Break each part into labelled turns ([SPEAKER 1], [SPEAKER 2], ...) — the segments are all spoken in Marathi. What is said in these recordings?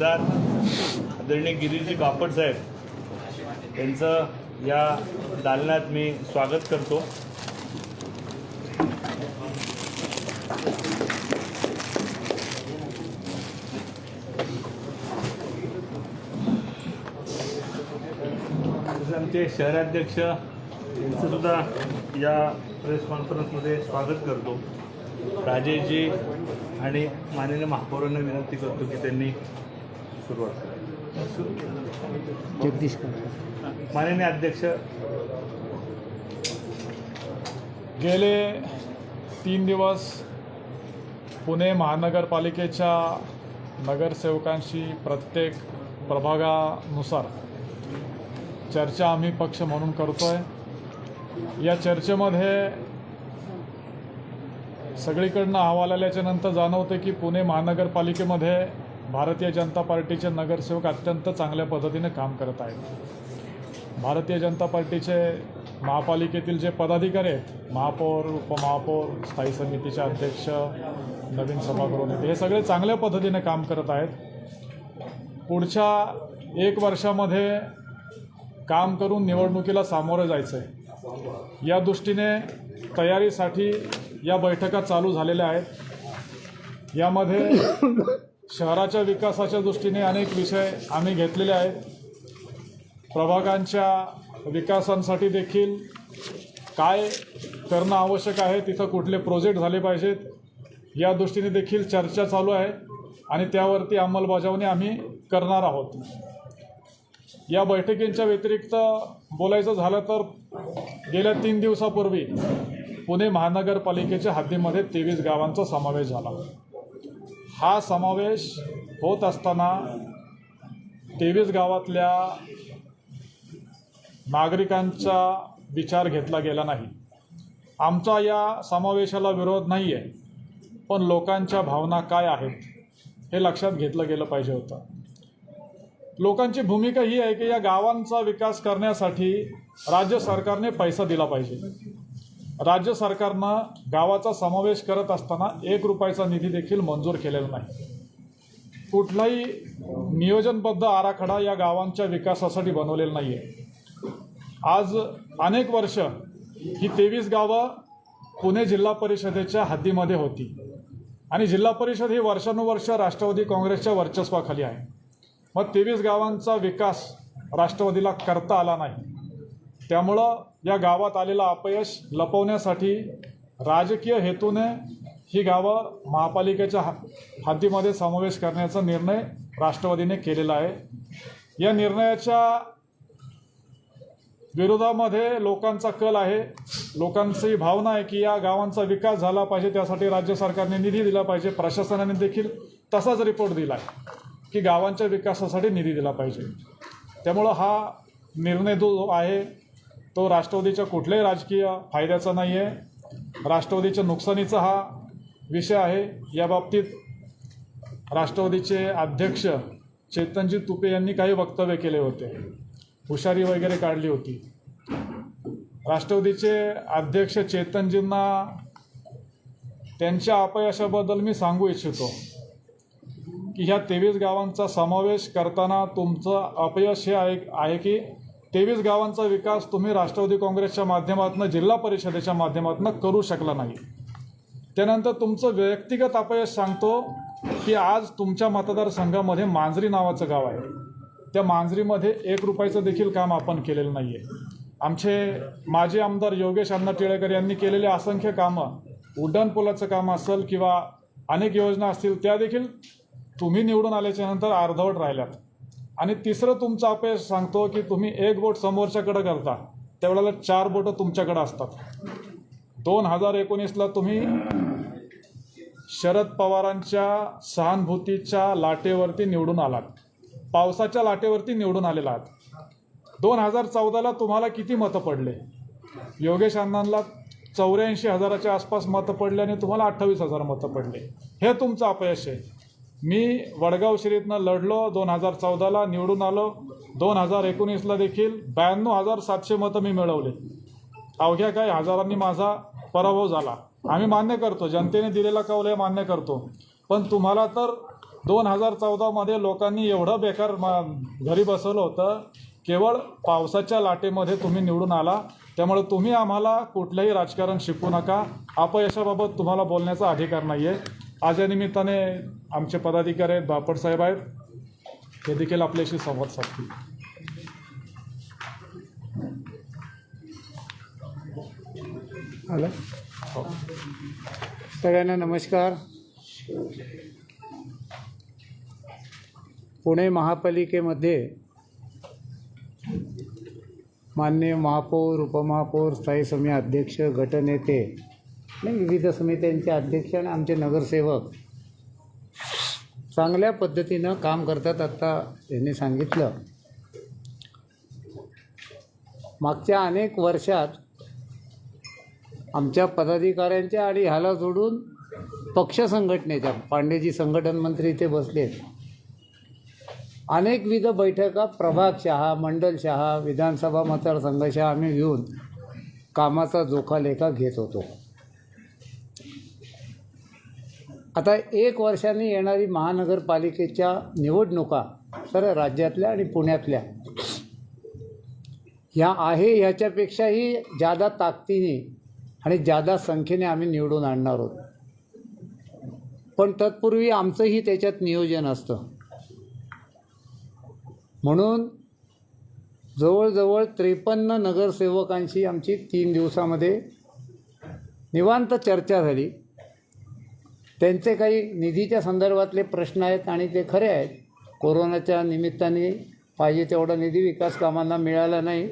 [SPEAKER 1] खासदार आदरणीय गिरीजी बापट साहेब यांचं या दालनात मी स्वागत करतो. तसेच आमचे शहराध्यक्ष यांचं सुद्धा या प्रेस कॉन्फरन्समध्ये स्वागत करतो. राजेशजी आणि माननीय महापौरांना विनंती करतो की त्यांनी सुरुवात करावी.
[SPEAKER 2] जगदीश
[SPEAKER 1] माननीय अध्यक्ष
[SPEAKER 3] गेले तीन दिवस पुणे महानगरपालिकेच्या नगरसेवकांशी प्रत्येक प्रभागानुसार चर्चा आम्ही पक्ष म्हणून करतो आहे या चर्चेमध्ये सगळीकडनं अहवाल आल्याच्यानंतर जाणवते की पुणे महानगरपालिकेमध्ये भारतीय जनता पार्टीचे नगरसेवक अत्यंत चांगल्या पद्धतीने काम करत आहेत. भारतीय जनता पार्टीचे महापालिकेतील जे पदाधिकारी आहेत महापौर उपमहापौर स्थायी समितीचे अध्यक्ष नवीन सभागृह नेते हे सगळे चांगल्या पद्धतीने काम करत आहेत. पुढच्या एक वर्षामध्ये काम करून निवडणुकीला सामोरं जायचं आहे या दृष्टीने तयारीसाठी या बैठका चालू झालेल्या आहेत. यामध्ये शहराच्या विकासाच्या दृष्टीने अनेक विषय आम्ही घेतलेले आहेत. प्रभागांच्या विकासांसाठी देखील काय करणं आवश्यक आहे तिथं कुठले प्रोजेक्ट झाले पाहिजेत या दृष्टीने देखील चर्चा चालू आहे आणि त्यावरती अंमलबजावणी आम्ही करणार आहोत. या बैठकींच्या व्यतिरिक्त बोलायचं झालं तर गेल्या तीन दिवसापूर्वी पुणे महानगरपालिकेच्या हद्दीमध्ये तेवीस गावांचा समावेश झाला. हा समावेश होत असताना तेवीस गावातल्या नागरिकांचा विचार घेतला गेला नाही. आमचा या समावेशाला विरोध नाही आहे पण लोकांच्या भावना काय आहेत हे लक्षात घेतलं गेलं पाहिजे होतं. लोकांची भूमिका ही आहे की या गावांचा विकास करण्यासाठी राज्य सरकारने पैसा दिला पाहिजे. राज्य सरकारनं गावाचा समावेश करत असताना एक रुपयाचा निधी देखील मंजूर केलेला नाही. कुठलाही नियोजनबद्ध आराखडा या गावांच्या विकासासाठी बनवलेला नाही आहे आज अनेक वर्ष ही तेवीस गावं पुणे जिल्हा परिषदेच्या हद्दीमध्ये होती. आणि जिल्हा परिषद ही वर्षानुवर्ष राष्ट्रवादी काँग्रेसच्या वर्चस्वाखाली आहे. मग तेवीस गावांचा विकास राष्ट्रवादीला करता आला नाही. त्यामुळं या गावात आलेला अपयश लपवण्यासाठी राजकीय हेतूने ही गावं महापालिकेच्या हद्दीमध्ये समावेश करण्याचा निर्णय राष्ट्रवादीने केलेला आहे. या निर्णयाच्या विरोधामध्ये लोकांचा कल आहे. लोकांची भावना आहे की या गावांचा विकास झाला पाहिजे त्यासाठी राज्य सरकारने निधी दिला पाहिजे प्रशासनाने देखील तसाच रिपोर्ट दिला आहे की गावांच्या विकासासाठी निधी दिला पाहिजे. त्यामुळं हा निर्णय जो आहे तो राष्ट्रवादीच्या कुठल्याही राजकीय फायद्याचा नाही आहे राष्ट्रवादीच्या नुकसानीचा हा विषय आहे. या बाबतीत राष्ट्रवादीचे अध्यक्ष चेतनजी तुपे यांनी काही वक्तव्य केले होते. हुशारी वगैरे काढली होती. राष्ट्रवादीचे अध्यक्ष चेतनजींना त्यांच्या अपयशाबद्दल मी सांगू इच्छितो की ह्या तेवीस गावांचा समावेश करताना तुमचं अपयश हे आहे आहे की तेवीस गावांचा विकास तुम्ही राष्ट्रवादी काँग्रेसच्या माध्यमातून जिल्हा परिषदेच्या माध्यमातून करू शकला नाही. त्यानंतर तुमचं व्यक्तिगत अपयश सांगतो की आज तुमच्या मतदारसंघामध्ये मांजरी नावाचं गाव आहे. त्या मांजरीमध्ये एक रुपयाचं देखील काम आपण केलेलं नाही आहे आमचे माजी आमदार योगेश अण्णा टिळेकर यांनी केलेले असंख्य कामं उड्डाणपुलाचं काम असेल किंवा अनेक योजना असतील त्या देखील तुम्ही निवडून आल्याच्यानंतर अर्धवट राहिल्यात. आणि तिसरं तुमचं अपयश सांगतो की तुम्ही एक बोट समोरच्याकडं करता त्यावेळेला चार बोटं तुमच्याकडं असतात. दोन हजार एकोणीसला तुम्ही शरद पवारांच्या सहानुभूतीच्या लाटेवरती निवडून आलात. पावसाच्या लाटेवरती निवडून आलेला आहात. दोन हजार चौदाला तुम्हाला किती मतं पडले? योगेश अण्णांना चौऱ्याऐंशी हजाराच्या आसपास मतं पडले आणि तुम्हाला अठ्ठावीस हजार मतं पडले. हे तुमचं अपयश आहे. मी वडगाव शिरीतनं लढलो दोन हजार चौदाला निवडून आलो. दोन हजार एकोणीसला देखील ब्याण्णव हजार सातशे मतं मी मिळवले. अवघ्या काही हजारांनी माझा पराभव झाला. आम्ही मान्य करतो जनतेने दिलेला कौल हे मान्य करतो. पण तुम्हाला तर दोन हजार चौदामध्ये लोकांनी एवढं बेकार मा घरी बसवलं होतं केवळ पावसाच्या लाटेमध्ये तुम्ही निवडून आला. त्यामुळे तुम्ही आम्हाला कुठलंही राजकारण शिकवू नका. अपयशाबाबत तुम्हाला बोलण्याचा अधिकार नाही आहे आज या निमित्ताने आमचे पदाधिकारी आहेत बापट साहेब आहेत. ते देखील आपल्याशी संवाद साधतील.
[SPEAKER 2] आलं सगळ्यांना नमस्कार. पुणे महापालिकेमध्ये माननीय महापौर उपमहापौर स्थायी समिती अध्यक्ष गटनेते आणि विविध समित्यांचे अध्यक्ष आणि आमचे नगरसेवक चांगल्या पद्धतीनं काम करतात आत्ता त्यांनी सांगितलं. मागच्या अनेक वर्षात आमच्या पदाधिकाऱ्यांच्या आणि ह्याला जोडून पक्ष संघटनेच्या पांडेजी संघटन मंत्री इथे बसले. अनेकविध बैठका प्रभागशहा मंडलशहा विधानसभा मतदारसंघशहा आम्ही घेऊन कामाचा जोखालेखा घेत होतो. आता एक वर्षाने येणारी महानगरपालिकेच्या निवडणुका तर राज्यातल्या आणि पुण्यातल्या ह्या आहे ह्याच्यापेक्षाही जादा ताकदीने आणि जादा संख्येने आम्ही निवडून आणणार आहोत. पण तत्पूर्वी आमचंही त्याच्यात नियोजन असतं. म्हणून जवळजवळ त्रेपन्न नगरसेवकांशी आमची तीन दिवसामध्ये निवांत चर्चा झाली. त्यांचे काही निधीच्या संदर्भातले प्रश्न आहेत आणि ते खरे आहेत. कोरोनाच्या निमित्ताने पाहिजे तेवढा निधी विकास कामांना मिळाला नाही.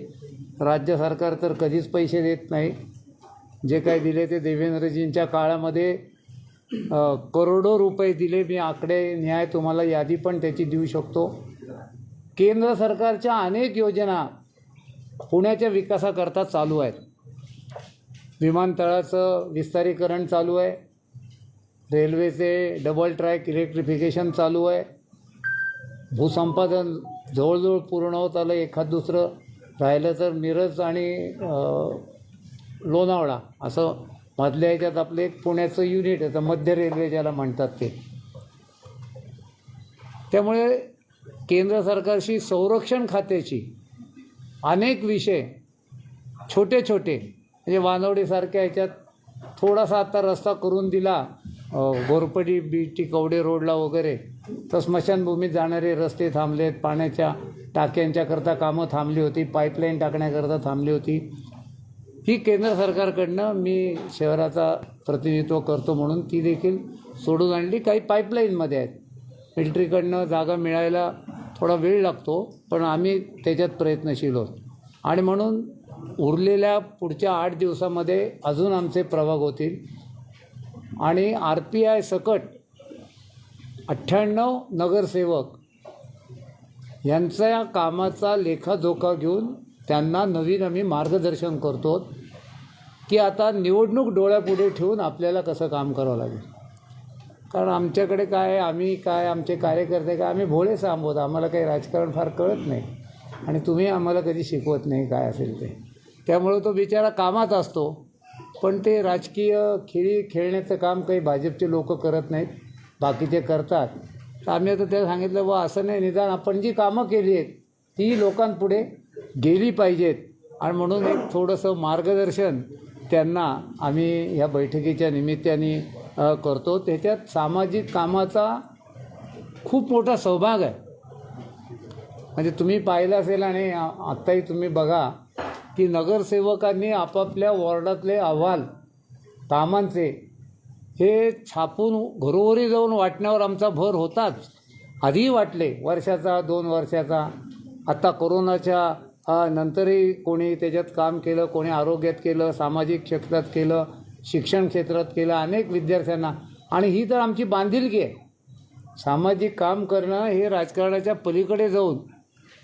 [SPEAKER 2] राज्य सरकार तर कधीच पैसे देत नाही. जे काही दिले ते देवेंद्रजींच्या काळामध्ये करोडो रुपये दिले. मी आकडे न्याय तुम्हाला यादी पण त्याची देऊ शकतो. केंद्र सरकारच्या अनेक योजना पुण्याच्या विकासाकरता चालू आहेत. विमानतळाचं विस्तारीकरण चालू आहे. रेल्वेचे डबल ट्रॅक इलेक्ट्रिफिकेशन चालू आहे. भूसंपादन जवळजवळ पूर्ण होत आलं एखाद दुसरं राहिलं तर मिरज आणि लोणावळा असं मधल्या ह्याच्यात आपलं एक पुण्याचं युनिट आहे तर मध्य रेल्वे ज्याला म्हणतात ते. त्यामुळे केंद्र सरकारशी संरक्षण खात्याची अनेक विषय छोटे छोटे म्हणजे वानवडीसारख्या ह्याच्यात थोडासा आता रस्ता करून दिला Borpadi B T B T Kawade रोडला वगैरे. तर स्मशानभूमीत जाणारे रस्ते थांबलेत पाण्याच्या टाक्यांच्याकरता कामं थांबली होती पाईपलाईन टाकण्याकरता थांबली होती. ही केंद्र सरकारकडनं मी शहराचा प्रतिनिधित्व करतो म्हणून ती देखील सोडून आणली. काही पाईपलाईनमध्ये आहेत. मिल्ट्रीकडनं जागा मिळायला थोडा वेळ लागतो पण आम्ही त्याच्यात प्रयत्नशील आहोत आणि म्हणून उरलेल्या पुढच्या आठ दिवसामध्ये अजून आमचे प्रभाग होतील. आणि आर पी आय सकट अठ्ठ्याण्णव नगरसेवक यांचा या कामाचा लेखाजोखा घेऊन त्यांना नवीन आम्ही मार्गदर्शन करतो की आता निवडणूक डोळ्यापुढे ठेवून आपल्याला कसं काम करावं लागेल. कारण आमच्याकडे काय आहे, आम्ही काय आमचे कार्यकर्ते काय आम्ही भोळे सांबोत आम्हाला काही राजकारण फार कळत नाही. आणि तुम्ही आम्हाला कधी शिकवत नाही काय असेल ते. त्यामुळे तो बिचारा कामात असतो. पण ते राजकीय खेळी खेळण्याचं काम काही भाजपचे लोक करत नाहीत. बाकीचे करतात. तर आम्ही आता त्याला सांगितलं बा असं नाही निदान आपण जी कामं केली आहेत ती लोकांपुढे गेली पाहिजेत. आणि म्हणून एक थोडंसं मार्गदर्शन त्यांना आम्ही ह्या बैठकीच्या निमित्ताने करतो. त्याच्यात सामाजिक कामाचा खूप मोठा सहभाग आहे. म्हणजे तुम्ही पाहिलं असेल आणि आत्ताही तुम्ही बघा की नगरसेवकांनी आपापल्या वॉर्डातले अहवाल कामांचे हे छापून घरोघरी जाऊन वाटण्यावर आमचा भर होताच. आधीही वाटले वर्षाचा दोन वर्षाचा. आत्ता कोरोनाच्या नंतरही कोणी त्याच्यात काम केलं कोणी आरोग्यात केलं सामाजिक क्षेत्रात केलं शिक्षण क्षेत्रात केलं अनेक विद्यार्थ्यांना. आणि ही तर आमची बांधिलकी आहे. सामाजिक काम करणं हे राजकारणाच्या पलीकडे जाऊन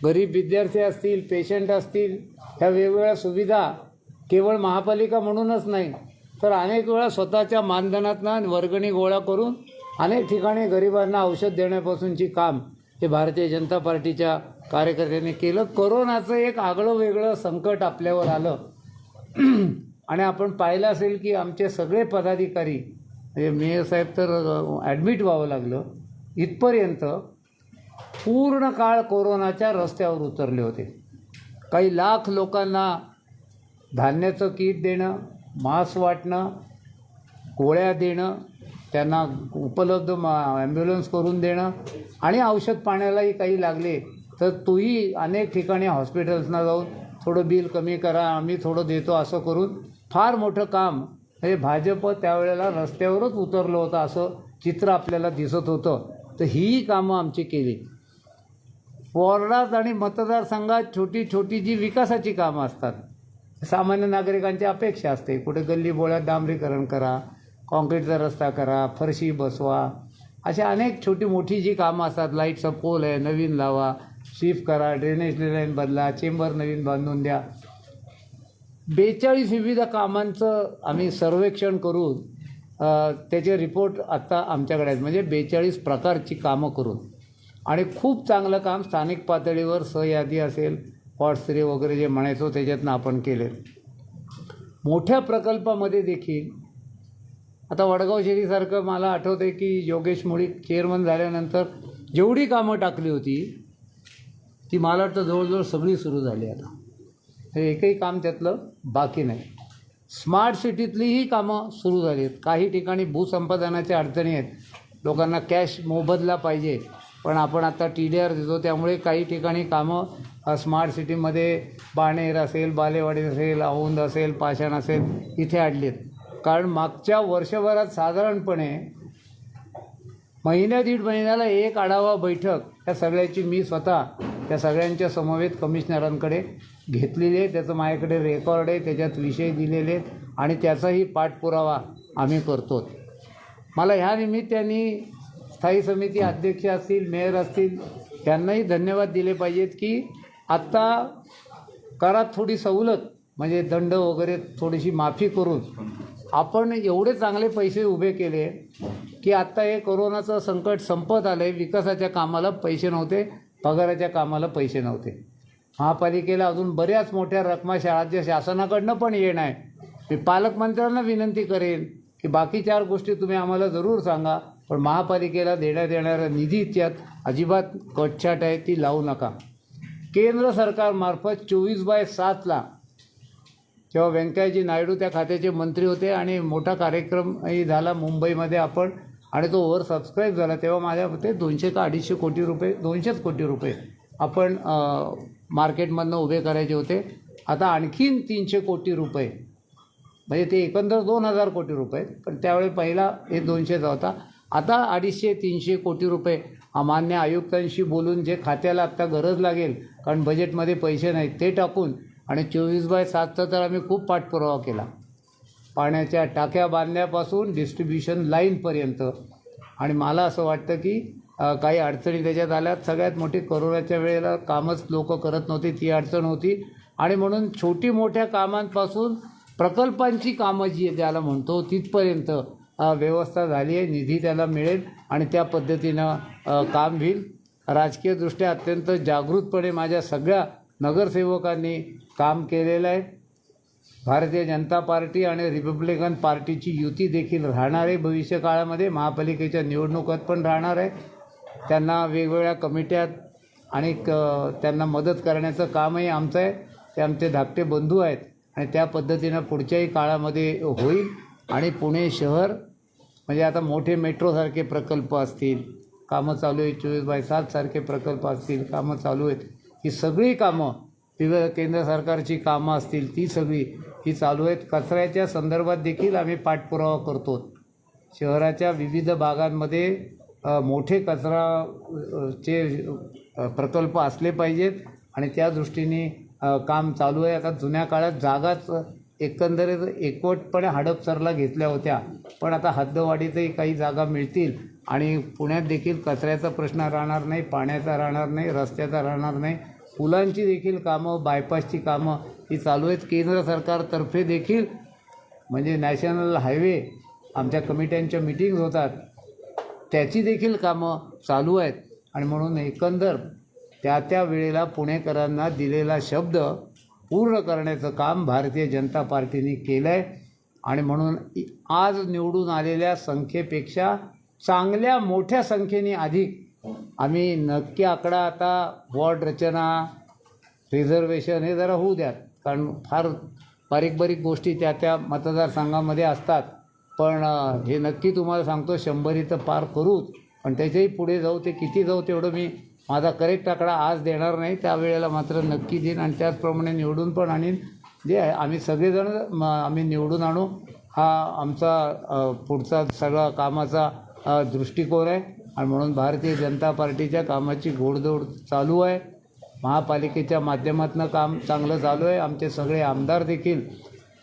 [SPEAKER 2] गरीब विद्यार्थी असतील पेशंट असतील ह्या वेगवेगळ्या सुविधा केवळ महापालिका म्हणूनच नाही तर अनेक वेळा स्वतःच्या मानधनातनं वर्गणी गोळा करून अनेक ठिकाणी गरिबांना औषध देण्यापासूनची काम हे भारतीय जनता पार्टीच्या कार्यकर्त्यांनी केलं. करोनाचं एक आगळं वेगळं संकट आपल्यावर आलं. आणि आपण पाहिलं असेल की आमचे सगळे पदाधिकारी म्हणजे मेयर साहेब तर ॲडमिट व्हावं लागलं. इथपर्यंत पूर्ण काळ कोरोनाच्या रस्त्यावर उतरले होते. काही लाख लोकांना धान्याचं किट देणं मास्क वाटणं गोळ्या देणं त्यांना उपलब्ध ॲम्ब्युलन्स करून देणं आणि औषध पाण्यालाही काही लागले तर तोही अनेक ठिकाणी हॉस्पिटल्सना जाऊन थोडं बिल कमी करा आम्ही थोडं देतो असं करून फार मोठं काम हे भाजप त्यावेळेला रस्त्यावरच उतरलं होतं असं चित्र आपल्याला दिसत होतं. तर ही कामं आमची केली. वॉर्डात आणि मतदारसंघात छोटी छोटी जी विकासाची कामं असतात. सामान्य नागरिकांची अपेक्षा असते. कुठे गल्ली बोळ्यात डांबरीकरण करा कॉन्क्रीटचा रस्ता करा फरशी बसवा. अशा अनेक छोटी मोठी जी कामं असतात. लाईटचा पोल आहे नवीन लावा शिफ्ट करा ड्रेनेज लाईन बदला चेंबर नवीन बांधून द्या. बेचाळीस विविध कामांचं आम्ही सर्वेक्षण करून त्याचे रिपोर्ट आत्ता आमच्याकडे आहेत. म्हणजे बेचाळीस प्रकारची कामं करून. आणि खूप चांगलं काम स्थानिक पातळीवर सह्यादी असेल पॉटस्त्री वगैरे जे म्हणायचो त्याच्यातनं आपण केले मोठ्या प्रकल्पामध्ये देखील आता वडगाव शेरीसारखं मला आठवतं आहे की योगेश मुळीक चेअरमन झाल्यानंतर जेवढी कामं टाकली होती ती मला वाटतं जवळजवळ सगळी सुरू झाली आता. हे एकही काम त्यातलं बाकी नाही. स्मार्ट सिटीतलीही कामं सुरू झाली आहेत काही ठिकाणी भूसंपादनाच्या अडचणी आहेत. लोकांना कॅश मोबदला पाहिजे. पण आपण आता टी डी आर देतो त्यामुळे काही ठिकाणी कामं स्मार्ट सिटीमध्ये बाणेर असेल बालेवाडी असेल औंध असेल पाषाण असेल इथे आणली आहेत कारण मागच्या वर्षभरात साधारणपणे महिन्या दीड महिन्याला एक आढावा बैठक या सगळ्याची मी स्वतः त्या सगळ्यांच्या समवेत कमिशनरांकडे घेतलेली आहे. त्याचं माझ्याकडे रेकॉर्ड आहे त्याच्यात विषय दिलेले आहेत आणि त्याचाही पाठपुरावा आम्ही करतो मला ह्या निमित्ताने स्थायी समिती अध्यक्ष असतील मेयर असतील त्यांनाही धन्यवाद दिले पाहिजेत की आत्ता करात थोडी सवलत म्हणजे दंड वगैरे थोडीशी माफी करून. आपण एवढे चांगले पैसे उभे केले की आत्ता हे कोरोनाचं संकट संपत आलं आहे विकासाच्या कामाला पैसे नव्हते पगाराच्या कामाला पैसे नव्हते. महापालिकेला अजून बऱ्याच मोठ्या रकमा राज्य शासनाकडनं पण येणं आहे. मी पालकमंत्र्यांना विनंती करेन की बाकी चार गोष्टी तुम्ही आम्हाला जरूर सांगा. पण महापालिकेला देण्यात येणारा निधी त्यात अजिबात कटछाट आहे ती लावू नका. केंद्र सरकारमार्फत चोवीस बाय सातला जेव्हा व्यंकय्याजी नायडू त्या खात्याचे मंत्री होते आणि मोठा कार्यक्रमही झाला मुंबईमध्ये आपण आणि तो ओव्हर सबस्क्राईब झाला तेव्हा माझ्या मते दोनशे का अडीचशे कोटी रुपये दोनशेच कोटी रुपये आपण मार्केटमधनं उभे करायचे होते. आता आणखीन तीनशे कोटी रुपये म्हणजे ते एकंदर दोन हजार कोटी रुपये पण त्यावेळी पहिला हे दोनशेचा होता. आता अडीचशे तीनशे कोटी रुपये मान्य आयुक्तांशी बोलून जे खात्याला आत्ता गरज लागेल कारण बजेटमध्ये पैसे नाहीत ते टाकून आणि चोवीस बाय सातचा तर आम्ही खूप पाठपुरावा केला. पाण्याच्या टाक्या बांधण्यापासून डिस्ट्रीब्युशन लाईनपर्यंत आणि मला असं वाटतं की काही अडचणी त्याच्यात आल्यात. सगळ्यात मोठी करोनाच्या वेळेला कामच लोक करत नव्हती ती अडचण होती. आणि म्हणून छोटी मोठ्या कामांपासून प्रकल्पांची कामं जी ज्याला म्हणतो तिथपर्यंत व्यवस्था झाली आहे निधी त्याला मिळेल आणि त्या पद्धतीनं काम होईल. राजकीयदृष्ट्या अत्यंत जागृतपणे माझ्या सगळ्या नगरसेवकांनी काम केलेलं आहे. भारतीय जनता पार्टी आणि रिपब्लिकन पार्टीची युती देखील राहणार आहे भविष्य काळामध्ये महापालिकेच्या निवडणुकात पण राहणार आहे. त्यांना वेगवेगळ्या कमिट्यात आणि क त्यांना मदत करण्याचं कामही आमचं आहे. ते आमचे धाकटे बंधू आहेत आणि त्या पद्धतीनं पुढच्याही काळामध्ये होईल. आणि पुणे शहर म्हणजे आता मोठे मेट्रोसारखे प्रकल्प असतील कामं चालू आहेत चोवीस बाय सातसारखे प्रकल्प असतील कामं चालू आहेत. ही सगळी कामं विविध केंद्र सरकारची कामं असतील ती सगळी ही चालू आहेत. कचऱ्याच्या संदर्भात देखील आम्ही पाठपुरावा करतो. शहराच्या विविध भागांमध्ये मोठे कचरा चे प्रकल्प असले पाहिजेत. आणि त्या दृष्टीने काम चालू आहे. आता जुन्या काळात जागाच एकंदरीत एकवटपणे हडपसरला घेतल्या होत्या. पण आता हद्दवाढीतही काही जागा मिळतील आणि पुण्यात देखील कचऱ्याचा प्रश्न राहणार नाही पाण्याचा राहणार नाही रस्त्याचा राहणार नाही. पुलांची देखील कामं बायपासची कामं ही चालू आहेत. केंद्र सरकारतर्फे देखील म्हणजे नॅशनल हायवे आमच्या कमिट्यांच्या मिटिंग्स होतात. त्याची देखील कामं चालू आहेत. आणि म्हणून एकंदर त्या त्या वेळेला पुणेकरांना दिलेला शब्द पूर्ण करण्याचं काम भारतीय जनता पार्टीने केलं आहे आणि म्हणून आज निवडून आलेल्या संख्येपेक्षा चांगल्या मोठ्या संख्येने अधिक आम्ही नक्की आकडा आता वॉर्ड रचना रिझर्वेशन हे जरा होऊ द्यात. कारण फार बारीक बारीक गोष्टी त्या त्या मतदारसंघामध्ये असतात. पण हे नक्की तुम्हाला सांगतो शंभरी तर पार करूच. पण त्याच्याही पुढे जाऊ ते किती जाऊ तेवढं मी माझा करेक्ट आकडा आज देणार नाही त्यावेळेला मात्र नक्की देईन आणि त्याचप्रमाणे निवडून पण आणीन. जे आहे आम्ही सगळेजण म, आम्ही निवडून आणू. हा आमचा पुढचा सगळा कामाचा दृष्टिकोन आहे. आणि म्हणून भारतीय जनता पार्टीच्या कामाची घोडदौड चालू आहे. महापालिकेच्या माध्यमातून काम चांगलं चालू आहे. आमचे सगळे आमदार देखील.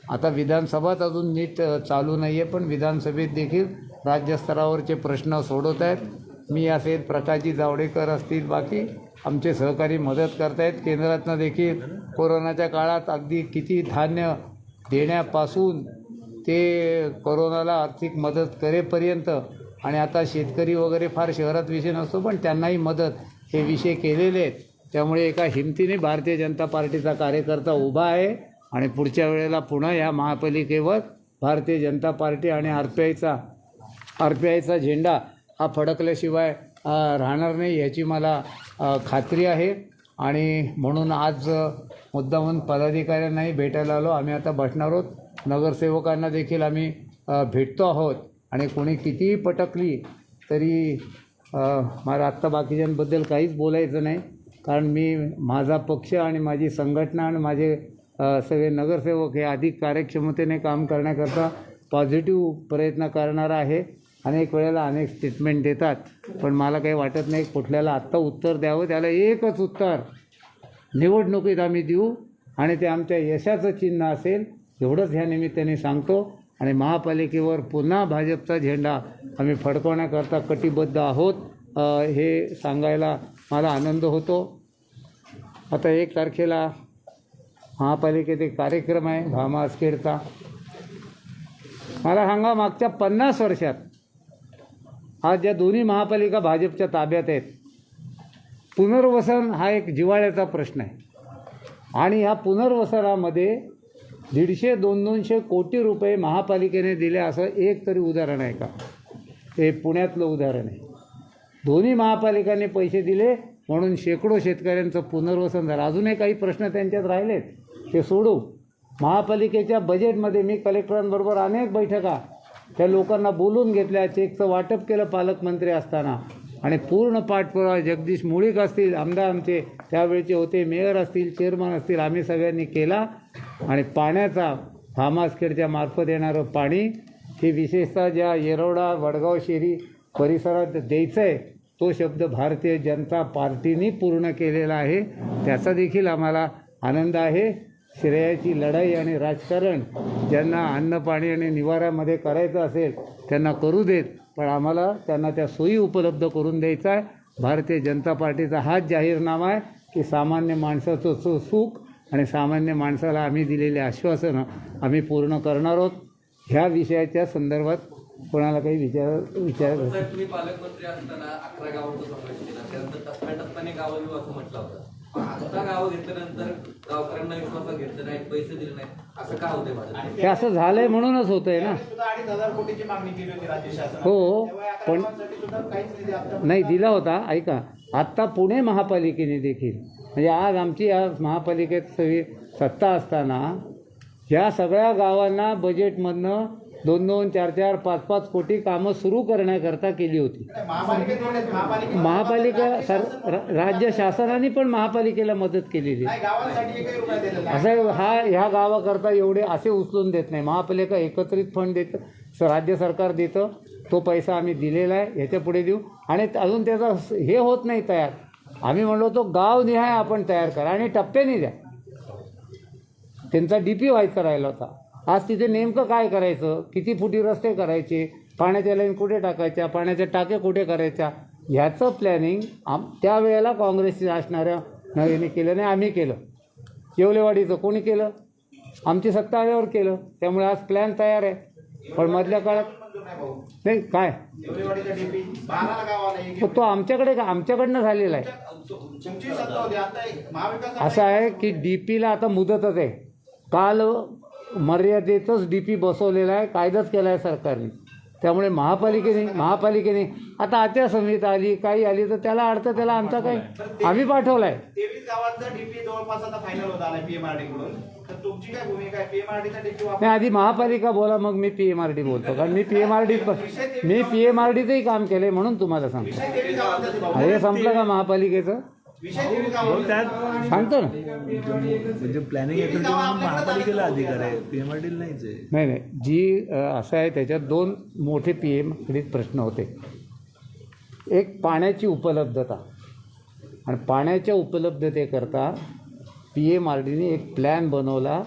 [SPEAKER 2] आता विधानसभात अजून नीट चालू नाही आहे पण विधानसभेत देखील राज्यस्तरावरचे प्रश्न सोडवत आहेत. मी असेल प्रकाशजी जावडेकर असतील बाकी आमचे सहकारी मदत करतायत. केंद्रातनं देखील कोरोनाच्या काळात अगदी किती धान्य देण्यापासून ते कोरोनाला आर्थिक मदत करेपर्यंत आणि आता शेतकरी वगैरे फार शहरात विषय नसतो पण त्यांनाही मदत हे विषय केलेले आहेत. त्यामुळे एका हिमतीने भारतीय जनता पार्टीचा कार्यकर्ता उभा आहे आणि पुढच्या वेळेला पुन्हा या महापालिकेवर भारतीय जनता पार्टी आणि आर पी आयचा आर पी आयचा झेंडा हा फडकल्याशिवाय राहणार नाही याची मला खात्री आहे. आणि म्हणून आज मुद्दामून पदाधिकाऱ्यांनाही भेटायला आलो. आम्ही आता बसणार आहोत. नगरसेवकांना देखील आम्ही भेटतो आहोत. आणि कोणी कितीही पटकली तरी मला आत्ता बाकीच्यांबद्दल काहीच बोलायचं नाही. कारण मी माझा पक्ष आणि माझी संघटना आणि माझे सगळे नगरसेवक हे अधिक कार्यक्षमतेने काम करण्याकरता पॉझिटिव्ह प्रयत्न करणार आहे. अनेक वेळेला अनेक स्टेटमेंट देतात पण मला काही वाटत नाही कुठल्याला आत्ता उत्तर द्यावं त्याला एकच उत्तर. निवडणुकीत आम्ही देऊ आणि ते आमच्या यशाचं चिन्ह असेल एवढंच ह्या निमित्ताने सांगतो. आणि महापालिकेवर पुन्हा भाजपचा झेंडा आम्ही फडकवण्याकरता कटिबद्ध आहोत हे सांगायला मला आनंद होतो. आता एक तारखेला महापालिकेत एक कार्यक्रम आहे भामा आसखेडचा मला सांगा मागच्या पन्नास वर्षात. आज ज्या दोन्ही महापालिका भाजपच्या ताब्यात आहेत पुनर्वसन हा एक जिव्हाळ्याचा प्रश्न आहे. आणि ह्या पुनर्वसनामध्ये दीडशे दोन दोनशे कोटी रुपये महापालिकेने दिले असं एक तरी उदाहरण आहे का? ते पुण्यातलं उदाहरण आहे. दोन्ही महापालिकांनी पैसे दिले म्हणून शेकडो शेतकऱ्यांचं पुनर्वसन झालं. अजूनही काही प्रश्न त्यांच्यात राहिलेत ते सोडू. महापालिकेच्या बजेटमध्ये मी कलेक्टरांबरोबर अनेक बैठका त्या लोकांना बोलून घेतल्या चेकचं वाटप केलं पालकमंत्री असताना. आणि पूर्ण पाठपुरावा जगदीश मुळीक असतील आमदार आमचे त्यावेळचे होते मेयर असतील चेअरमन असतील आम्ही सगळ्यांनी केला. आणि पाण्याचा फामासखेडच्या मार्फत येणारं पाणी हे विशेषतः ज्या येरवडा वडगाव शेरी परिसरात द्यायचं आहे तो शब्द भारतीय जनता पार्टीने पूर्ण केलेला आहे. त्याचा देखील आम्हाला आनंद आहे. श्रेयाची लढाई आणि राजकारण ज्यांना अन्न पाणी आणि निवाऱ्यामध्ये करायचं असेल त्यांना करू देत पण आम्हाला त्यांना त्या सोयी उपलब्ध करून द्यायचा आहे. भारतीय जनता पार्टीचा हाच जाहीरनामा आहे की सामान्य माणसाचं सु सुख आणि सामान्य माणसाला आम्ही दिलेले आश्वासनं आम्ही पूर्ण करणार आहोत. ह्या विषयाच्या संदर्भात कोणाला काही विचार विचार
[SPEAKER 4] तुम्ही पालकमंत्री असताना अकरा गावांचा समावेश केला. त्यानंतर टप्प्याटप्प्याने गावं असं म्हटलं होतं. आता गावं घेतल्यानंतर गावकऱ्यांना विश्वासात घेतलं नाही पैसे दिले नाहीत असं का होतंय माझं
[SPEAKER 2] हे असं झालंय म्हणूनच होतंय ना.
[SPEAKER 5] सुद्धा अडीच हजार कोटीची मागणी केली होती राज्य शासनाने.
[SPEAKER 2] हो
[SPEAKER 5] या
[SPEAKER 2] पण
[SPEAKER 5] कामासाठी सुद्धा काहीच निधी आता
[SPEAKER 2] नाही दिला होता. ऐका आत्ता पुणे महापालिकेने देखील म्हणजे आज आमची या महापालिकेत सगळी सत्ता असताना ह्या सगळ्या गावांना बजेटमधनं दोन दोन चार चार पाच पाच कोटी कामं सुरू करण्याकरता केली होती. महापालिका सर राज्य शासनाने पण महापालिकेला मदत केलेली. असं हा ह्या गावाकरता एवढे असे उचलून देत नाही. महापालिका एकत्रित फंड देतं राज्य सरकार देतं तो पैसा आम्ही दिलेला आहे ह्याच्या पुढे देऊ. आणि अजून त्याचा हे होत नाही तयार. आम्ही म्हणलो तो गाव निहाय आपण तयार करा आणि टप्प्याने द्या. त्यांचा डी पी व्हायचा राहिला होता. आज तिथे नेमकं काय करायचं? किती फुटी रस्ते करायचे? पाण्याच्या लाईन कुठे टाकायच्या? पाण्याच्या टाक्या कुठे करायच्या? ह्याचं प्लॅनिंग आम त्यावेळेला काँग्रेसचे असणाऱ्या नव्याने केलं नाही आम्ही केलं. येवलेवाडीचं कोणी केलं? आमची सत्ता आल्यावर केलं. त्यामुळे आज प्लॅन तयार आहे. पण मधल्या काळात
[SPEAKER 5] नाही
[SPEAKER 2] काय? तो आमच्याकडे का आमच्याकडनं झालेला आहे. असं आहे की डी पीला आता मुदतच आहे. काल मर्यादेतच डी पी बसवलेला आहे कायदाच केला आहे सरकारने. त्यामुळे महापालिकेने महापालिकेने आता आचारसंहिता आली काही आली तर त्याला अडतं त्याला आमचा काय? आम्ही पाठवला आहे
[SPEAKER 5] तेवीस गावांचा डीपी जवळपास आता फायनल होत आलाय पीएमआरडी कडून. तर तुमची काय भूमिका आहे? पीएमआरडीचा डीपी वापर
[SPEAKER 2] नाही आधी महापालिका बोला मग मी पी एम आर डी बोलतो. कारण मी पी एम आर डी मी पी एम आर डीचंही काम केलं आहे म्हणून तुम्हाला सांगतो. हे संपलं का महापालिकेचं? सांगतो ना.
[SPEAKER 6] म्हणजे प्लॅनिंग महापालिकेला अधिकार आहे पीएमआरडीला नाहीच आहे.
[SPEAKER 2] नाही नाही. जी असं आहे त्याच्यात दोन मोठे पी एम प्रश्न होते. एक पाण्याची उपलब्धता. आणि पाण्याच्या उपलब्धतेकरता पी एम आर डीने एक प्लॅन बनवला.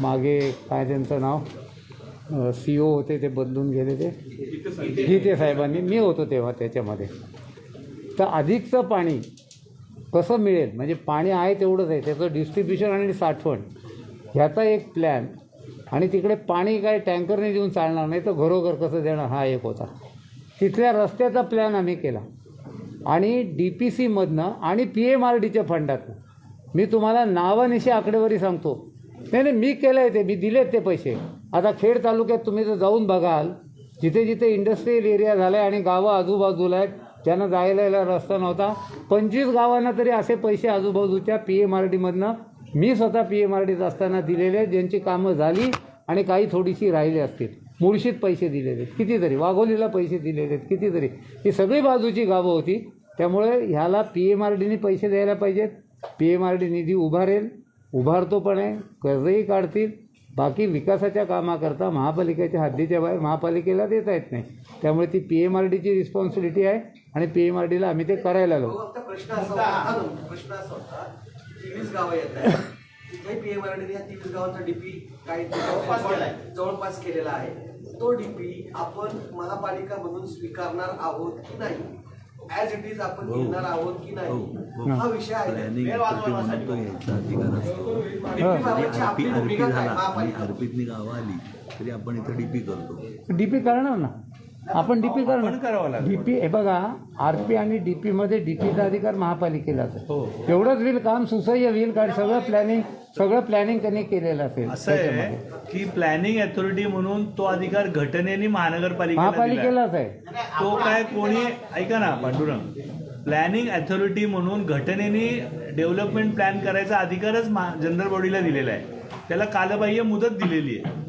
[SPEAKER 2] मागे काय त्यांचं नाव सी ओ होते ते बदलून गेले ते. गीते साहेबांनी मी होतो तेव्हा त्याच्यामध्ये. तर अधिकचं पाणी कसं मिळेल? म्हणजे पाणी आहे तेवढंच आहे. त्याचं डिस्ट्रीब्युशन आणि साठवण. ह्याचा एक प्लॅन आणि तिकडे पाणी काय टँकरने देऊन चालणार नाही तर घरोघर कसं देणं हा एक होता. तिथल्या रस्त्याचा प्लॅन आम्ही केला. आणि डी पी सीमधनं आणि पी एम आर डीच्या फंडातनं. मी तुम्हाला नावानिशी आकडेवारी सांगतो. नाही नाही मी केलं आहे ते. मी दिलेत ते पैसे. आता खेड तालुक्यात तुम्ही जर जाऊन बघाल जिथे जिथे इंडस्ट्रीयल एरिया झाला आहे आणि गावं आजूबाजूला आहेत ज्यांना जायला यायला रस्ता नव्हता. पंचवीस गावांना तरी असे पैसे आजूबाजूच्या पी एम आर डीमधनं मी स्वतः पी एम आर डीत असताना दिलेले आहेत ज्यांची कामं झाली आणि काही थोडीशी राहिली असतील. मुळशीत पैसे दिलेले. आहेत कितीतरी वाघोलीला पैसे दिलेले आहेत कितीतरी. ही सगळी बाजूची गावं होती. त्यामुळे ह्याला पी एम आर डीने पैसे द्यायला पाहिजेत. पी एम आर डी निधी उभारेल. उभारतो पण आहे. कर्जही काढतील. बाकी विकासाच्या कामाकरता महापालिकेच्या हद्दीच्या बाहेर महापालिकेला देता येत नाही. त्यामुळे ती पी एम आर डीची रिस्पॉन्सिबिलिटी आहे आणि पी एम आर डीला आम्ही ते करायला लावू
[SPEAKER 7] फक्त प्रश्न असा होता हा ना, प्रश्न असा होता तेवीस गावं येत आहेत. तिथे पीएमआरडीने या तेवीस गावांचा डीपी काही
[SPEAKER 5] जवळपास केलाय.
[SPEAKER 7] जवळपास केलेला आहे. तो डीपी आपण महापालिका म्हणून स्वीकारणार आहोत की नाही? ऍज इट इज आपण घेणार आहोत की नाही? हा. विषय आहे.
[SPEAKER 5] वेळ वाचवण्यासाठी.
[SPEAKER 7] डीपी आपली भूमिका काय? महापालिका
[SPEAKER 6] गावं आली तरी आपण इथं डीपी करतो.
[SPEAKER 2] डी पी करणार ना? आपण डी पी
[SPEAKER 1] आपण
[SPEAKER 2] करणार
[SPEAKER 1] करावं लागेल.
[SPEAKER 2] डी पी हे बघा आर पी आणि डी पीमध्ये डी पीचा अधिकार महापालिकेलाच आहे
[SPEAKER 1] हो.
[SPEAKER 2] एवढंच होईल काम सुसह्य होईल कारण सगळं प्लॅनिंग सगळं प्लॅनिंग त्यांनी केलेलं असेल
[SPEAKER 1] असं आहे
[SPEAKER 2] त्याच्यामध्ये.
[SPEAKER 1] की प्लॅनिंग अथॉरिटी म्हणून तो अधिकार घटनेने महानगरपालिकेला दिलाय.
[SPEAKER 2] महापालिकेलाच आहे
[SPEAKER 1] तो काय कोणी ऐका ना पांडुरंग प्लॅनिंग अथॉरिटी म्हणून घटनेने डेव्हलपमेंट प्लॅन करायचा अधिकारच महा जनरल बॉडीला दिलेला आहे त्याला कालबाह्य मुदत दिलेली आहे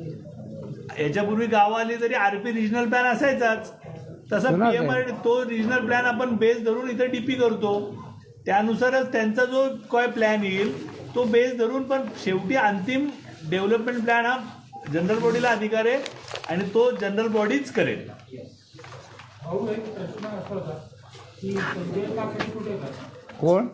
[SPEAKER 1] याच्यापूर्वी गावं आली तरी आरपी रिजनल प्लॅन असायचाच. तसा पी एम आर तो रिजनल प्लॅन आपण बेस धरून इथं डीपी करतो. त्यानुसारच त्यांचा जो काय प्लॅन येईल तो बेस धरून पण शेवटी अंतिम डेव्हलपमेंट प्लॅन हा जनरल बॉडीला अधिकार आहे आणि तो जनरल बॉडीच करेल.
[SPEAKER 2] कोण?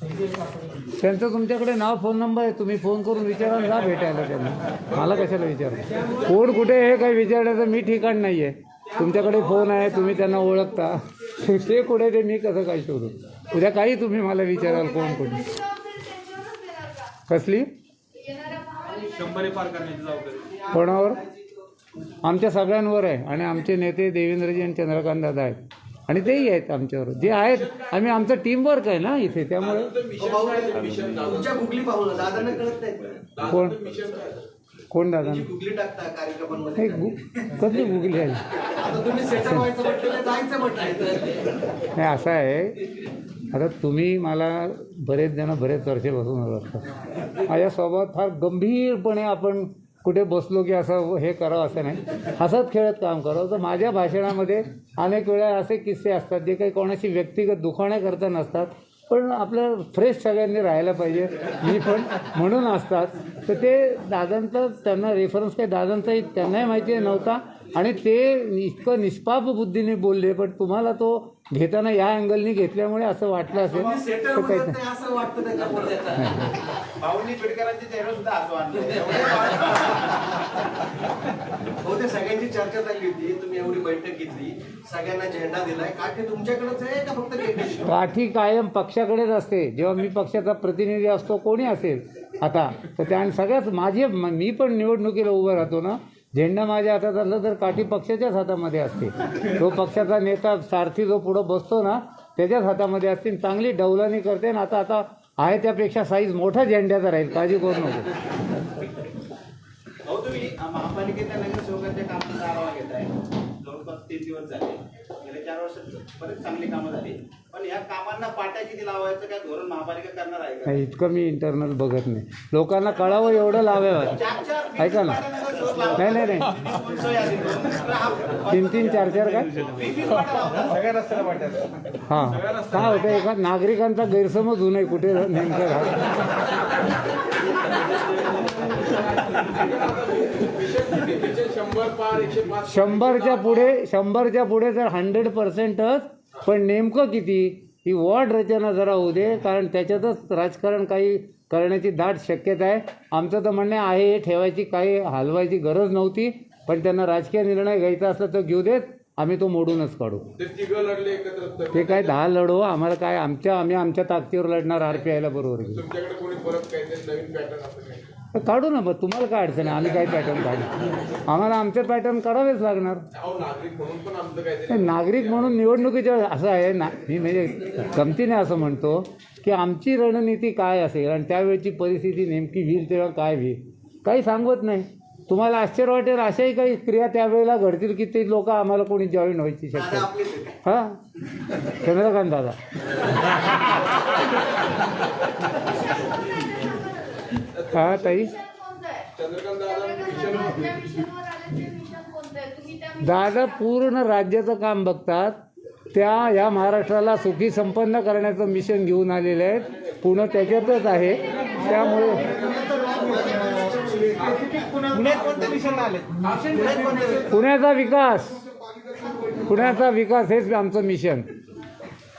[SPEAKER 2] त्यांचं तुमच्याकडे नाव फोन नंबर आहे. तुम्ही फोन करून विचारा जा भेटायला त्यांना. मला कशाला विचारा कोण कुठे हे काही विचारण्याचं मी ठिकाण नाही आहे तुमच्याकडे फोन आहे तुम्ही त्यांना ओळखता. ते कुठे ते मी कसं काय शोधू? उद्या काही तुम्ही मला विचाराल कोण कुठे. कसली? कोणावर? आमच्या सगळ्यांवर आहे. आणि आमचे नेते देवेंद्रजी आणि चंद्रकांत दादा आहेत. आणि तेही आहेत आमच्यावर जे आहेत आम्ही आमचं टीमवर्क आहे ना इथे त्यामुळे.
[SPEAKER 7] नाही.
[SPEAKER 2] कोण? कोण दादा
[SPEAKER 7] गुगली टाकता कार्यक्रमांमध्ये.
[SPEAKER 2] हे गु- कसली गुगली आहे? नाही असं आहे. आता तुम्ही मला बरेच जण बरेच वर्षापासून ओळखतात माझ्या स्वभावात फार गंभीरपणे आपण कुठे बसलो की असं हे करावं असं नाही. हसत खेळत काम करावं तर माझ्या भाषणामध्ये अनेक वेळा असे किस्से असतात जे काही कोणाशी व्यक्तिगत दुखाण्याकरता नसतात. पण आपलं फ्रेश सगळ्यांनी राहायला पाहिजे. मी पण म्हणून असतात. तर ते दादांचा त्यांना रेफरन्स काही दादांचाही त्यांनाही माहिती नव्हता. आणि ते इतकं निष्पाप बुद्धीने बोलले पण तुम्हाला तो घेताना या अँगलनी घेतल्यामुळे असं वाटलं असेल
[SPEAKER 7] सेटल
[SPEAKER 2] तर काही
[SPEAKER 7] होत नाही असं वाटतं त्याच्यामुळे
[SPEAKER 5] भाऊंनी पेडकरांचे चेहरे सुद्धा हसू आणले
[SPEAKER 7] हो ते सगळ्यांची चर्चा झाली होती. तुम्ही एवढी बैठक घेतली. सगळ्यांना झेंडा दिलाय. का ते तुमच्याकडेच आहे का फक्त?
[SPEAKER 2] काठी कायम पक्षाकडेच असते. जेव्हा मी पक्षाचा प्रतिनिधी असतो कोणी असेल आता तर त्या आणि सगळ्यात माझे म- मी पण निवडणुकीला उभं राहतो ना झेंडा माझ्या हातात असला तर काठी पक्षाच्याच हातामध्ये असते. तो पक्षाचा नेता सारथी जो पुढं बसतो ना त्याच्याच हातामध्ये असते चांगली डौलानी करते आणि आता आता आहे त्यापेक्षा साईज मोठा झेंड्याचा राहील. काळजी करू नको.
[SPEAKER 5] महापालिकेच्या नगरसेवकांच्या कामाचा आढावा जवळपास तीन दिवस झाले. चार वर्षात बरेच चांगली कामं झाली. पण या कामांना पाट्या किती लावायचं काय धोरण महापालिका करणार आहे का?
[SPEAKER 2] नाही इतकं मी इंटरनल बघत नाही. लोकांना कळावं एवढं लावावं.
[SPEAKER 5] चार चार
[SPEAKER 2] ऐका ना. नाही नाही.
[SPEAKER 5] तर हा-
[SPEAKER 2] तीन तीन चार चार काय?
[SPEAKER 5] पाट्या लावतात. सगळ्या रस्त्याला पाट्या
[SPEAKER 2] हां. काय होतं एका नागरिकांचा गैरसमज होऊ नये कुठे नेमकं शंभरच्या पुढे शंभरच्या पुढे तर हंड्रेड पर्सेंटच पण नेमकं किती? ही वॉर्ड रचना जरा होऊ दे कारण त्याच्यातच राजकारण काही करण्याची दाट शक्यता आहे. आमचं तर म्हणणं आहे हे ठेवायची काही हलवायची गरज नव्हती पण त्यांना राजकीय निर्णय घ्यायचा असला तर घेऊ देत आम्ही तो मोडूनच काढू. ते काय दहा लढू आम्हाला काय आमच्या आम्ही आमच्या ताकदीवर लढणार आर पी आयला बरोबर. काढू ना मग तुम्हाला काय अडचण आहे? आम्ही काय पॅटर्न काढू? आम्हाला आमचे पॅटर्न काढावेच लागणार. नागरिक म्हणून निवडणुकीच्या असं आहे ना मी म्हणजे गमतीने असं म्हणतो की आमची रणनीती काय असेल आणि त्यावेळची परिस्थिती नेमकी होईल तेव्हा काय होईल? काही सांगत नाही. तुम्हाला आश्चर्य वाटेल अशाही काही क्रिया त्यावेळेला घडतील की ते लोक आम्हाला कोणी जॉईन व्हायची
[SPEAKER 7] दादा
[SPEAKER 2] शक्यता.
[SPEAKER 7] आपलेच आहे. काय?
[SPEAKER 2] हां? चंद्रकांत दादा. हा ताई. दादा पूर्ण राज्याचं काम बघतात. त्या या महाराष्ट्राला सुखी संपन्न करण्याचं मिशन घेऊन आलेले आहेत. पुणे त्याच्यातच आहे. त्यामुळे पुण्याचा विकास. पुण्याचा विकास हेच आमचं मिशन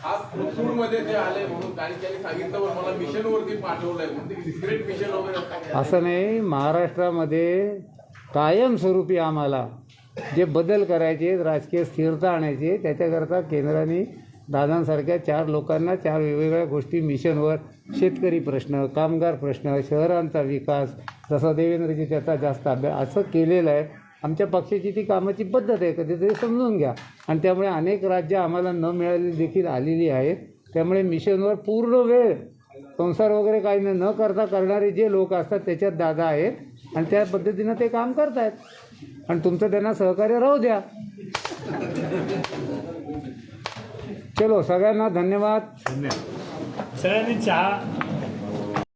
[SPEAKER 8] मध्ये ते आले म्हणून काही त्यांनी सांगितलं मला मिशन वरती पाठवलंय म्हणून. सिक्रेट मिशन वगैरे असं
[SPEAKER 2] असं नाही महाराष्ट्रामध्ये कायमस्वरूपी आम्हाला जे बदल करायचे राजकीय स्थिरता आणायची त्याच्याकरता केंद्राने दादांसारख्या चार लोकांना चार वेगवेगळ्या गोष्टी मिशनवर शेतकरी प्रश्न कामगार प्रश्न शहरांचा विकास जसा देवेंद्रजी त्याचा जास्त अभ्यास असं केलेलं आहे. आमच्या पक्षाची ती कामाची पद्धत आहे कधीतरी समजून घ्या. आणि त्यामुळे अनेक राज्य आम्हाला न मिळालेली देखील आलेली आहेत. त्यामुळे मिशनवर पूर्ण वेळ संसार वगैरे काही न न करता करणारे जे लोक असतात त्याच्यात दादा आहेत. आणि त्या पद्धतीनं ते काम करतायत. आणि तुमचं त्यांना सहकार्य राहू द्या. चलो सगळ्यांना धन्यवाद.
[SPEAKER 1] धन्यवाद. सगळ्यांनी चहा